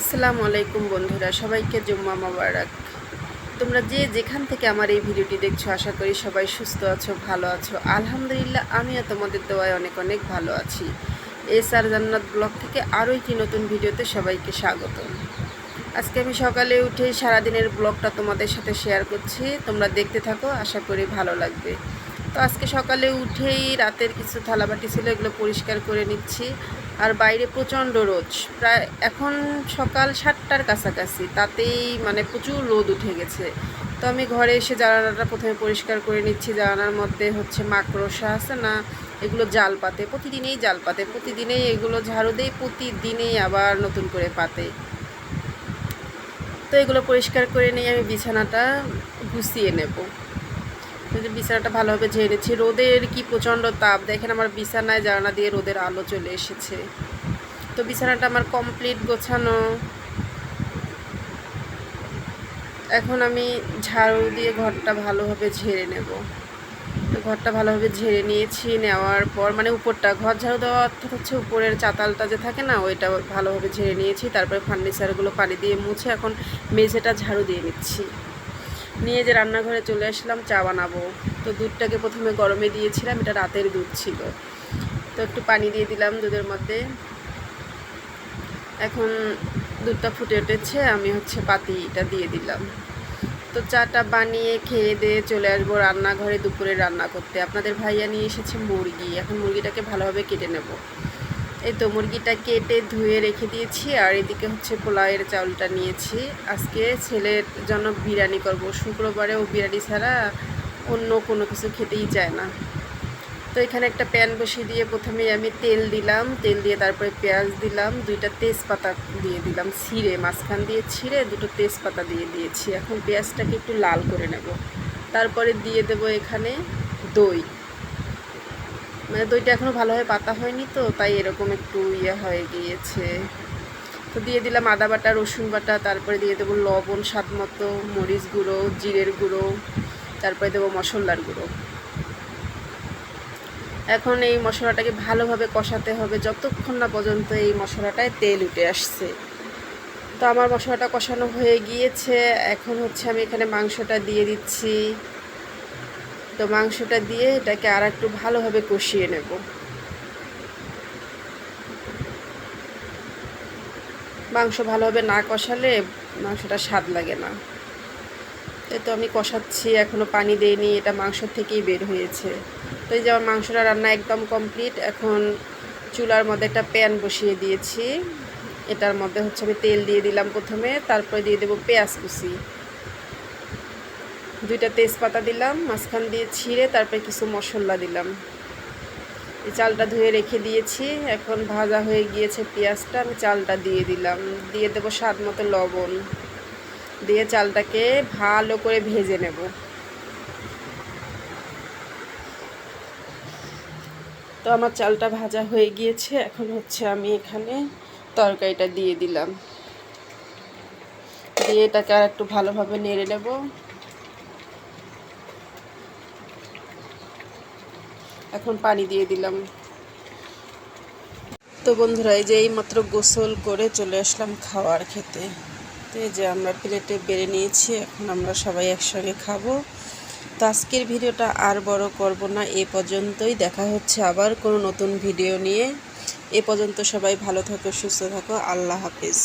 আসসালামু আলাইকুম বন্ধুরা, সবাইকে জুম্মা মোবারক। তোমরা যে যেখান থেকে আমার এই ভিডিওটি দেখছ, আশা করি সবাই সুস্থ আছো, ভালো আছো। আলহামদুলিল্লাহ, আমিও তোমাদের দোয়ায় অনেক অনেক ভালো আছি। এস আর জান্নাত ব্লগ থেকে আরও একটি নতুন ভিডিওতে সবাইকে স্বাগত। আজকে আমি সকালে উঠে সারাদিনের ব্লগটা তোমাদের সাথে শেয়ার করছি। তোমরা দেখতে থাকো, আশা করি ভালো লাগবে। তো আজকে সকালে উঠেই রাতের কিছু থালাবাটি ছিল, এগুলো পরিষ্কার করে নিচ্ছি। আর বাইরে প্রচণ্ড রোদ। প্রায় এখন সকাল সাতটার কাছাকাছি, তাতেই মানে প্রচুর রোদ উঠে গেছে। তো আমি ঘরে এসে জানালাটা প্রথমে পরিষ্কার করে নিচ্ছি। জানালার মধ্যে হচ্ছে মাকড়সা আছে না, এগুলো জাল পাতে, প্রতিদিনেই জাল পাতে। প্রতিদিনেই এগুলো ঝাড়ু দেই, প্রতিদিনেই আবার নতুন করে পাতে। তো এগুলো পরিষ্কার করে নিয়ে আমি বিছানাটা গুছিয়ে নেব। যে বিছানাটা ভালোভাবে ঝেড়েছি রোদের কি প্রচণ্ড তাপ? দেখেন আমার বিছানায় জানালা দিয়ে রোদের আলো চলে এসেছে। তো বিছানাটা আমার কমপ্লিট গোছানো। এখন আমি ঝাড়ু দিয়ে ঘরটা ভালোভাবে ঝেড়ে নেব। তো ঘরটা ভালোভাবে ঝেড়ে নিয়েছি, নেওয়ার পর মানে উপরটা, ঘর ঝাড়ু দেওয়া অর্থাৎ হচ্ছে উপরের চাতালটা যে থাকে না, ওইটা ভালোভাবে ঝেড়ে নিয়েছি। তারপরে ফার্নিচারগুলো পানি দিয়ে মুছে এখন মেঝেটা ঝাড়ু দিয়ে নিচ্ছি। নিয়ে যে রান্নাঘরে চলে আসলাম, চা বানাবো। তো দুধটাকে প্রথমে গরমে দিয়েছিলাম, এটা রাতের দুধ ছিল। তো একটু পানি দিয়ে দিলাম দুধের মধ্যে। এখন দুধটা ফুটে উঠেছে, আমি হচ্ছে পাতিটা দিয়ে দিলাম। তো চাটা বানিয়ে খেয়ে দিয়ে চলে আসব রান্নাঘরে দুপুরে রান্না করতে। আপনাদের ভাইয়া নিয়ে এসেছে মুরগি, এখন মুরগিটাকে ভালোভাবে কেটে নেব। এই তো মুরগিটা কেটে ধুয়ে রেখে দিয়েছি, আর এদিকে হচ্ছে পোলাওয়ের চাউলটা নিয়েছি। আজকে ছেলের জন্য বিরিয়ানি করব। শুক্রবারে ও বিরিয়ানি ছাড়া অন্য কোনো কিছু খেতেই চায় না। তো এখানে একটা প্যান বসিয়ে দিয়ে প্রথমেই আমি তেল দিলাম। তেল দিয়ে তারপরে পেঁয়াজ দিলাম। দুইটা তেজপাতা দিয়ে দিলাম। ছিঁড়ে, মাঝখান দিয়ে ছিঁড়ে দুটো তেজপাতা দিয়ে দিয়েছি। এখন পেঁয়াজটাকে একটু লাল করে নেব। তারপরে দিয়ে দেব এখানে দই। মানে দইটা এখনও ভালোভাবে পাতা হয়নি তো, তাই এরকম একটু ইয়ে হয়ে গিয়েছে। তো দিয়ে দিলাম আদা বাটা, রসুন বাটা, তারপরে দিয়ে দেবো লবণ স্বাদ মতো, মরিচ গুঁড়ো, জিরের গুঁড়ো, তারপরে দেবো মশলার গুঁড়ো। এখন এই মশলাটাকে ভালোভাবে কষাতে হবে, যতক্ষণ না পর্যন্ত এই মশলাটায় তেল উঠে আসছে। তো আমার মশলাটা কষানো হয়ে গিয়েছে, এখন হচ্ছে আমি এখানে মাংসটা দিয়ে দিচ্ছি। তো মাংসটা দিয়ে এটাকে আর একটু ভালোভাবে কষিয়ে নেব। মাংস ভালোভাবে না কষালে মাংসটা স্বাদ লাগে না। এই তো আমি কষাচ্ছি এখনও পানি দেইনি, এটা মাংসর থেকেই বের হয়েছে। তো এই যে আমার মাংসটা রান্না একদম কমপ্লিট, এখন চুলার মধ্যে একটা প্যান বসিয়ে দিয়েছি। এটার মধ্যে হচ্ছে আমি তেল দিয়ে দিলাম প্রথমে, তারপরে দিয়ে দেবো পেঁয়াজ কুচি। দুইটা তেজপাতা দিলাম, মাঝখান দিয়ে ছিঁড়ে তারপরে কিছু মশলা দিলাম। এই চালটা ধুয়ে রেখে দিয়েছি। এখন ভাজা হয়ে গিয়েছে পেঁয়াজটা, আমি চালটা দিয়ে দিলাম। দিয়ে দেবো স্বাদ মতো লবণ। দিয়ে চালটাকে ভালো করে ভেজে নেব। তো আমার চালটা ভাজা হয়ে গিয়েছে। এখন হচ্ছে আমি এখানে তরকারিটা দিয়ে দিলাম। দিয়ে এটাকে আর একটু ভালোভাবে নেড়ে নেব। এখন পানি দিয়ে দিলাম। তো বন্ধুরা, এই যে এইমাত্র গোসল করে চলে আসলাম খাওয়ার খেতে। তো এই যে আমরা প্লেটে বেড়ে নিয়েছি, এখন আমরা সবাই একসঙ্গে খাব। তো আজকের ভিডিওটা আর বড় করব না, এ পর্যন্তই। দেখা হচ্ছে আবার কোনো নতুন ভিডিও নিয়ে। এ পর্যন্ত সবাই ভালো থাকো, সুস্থ থাকো। আল্লাহ হাফিজ।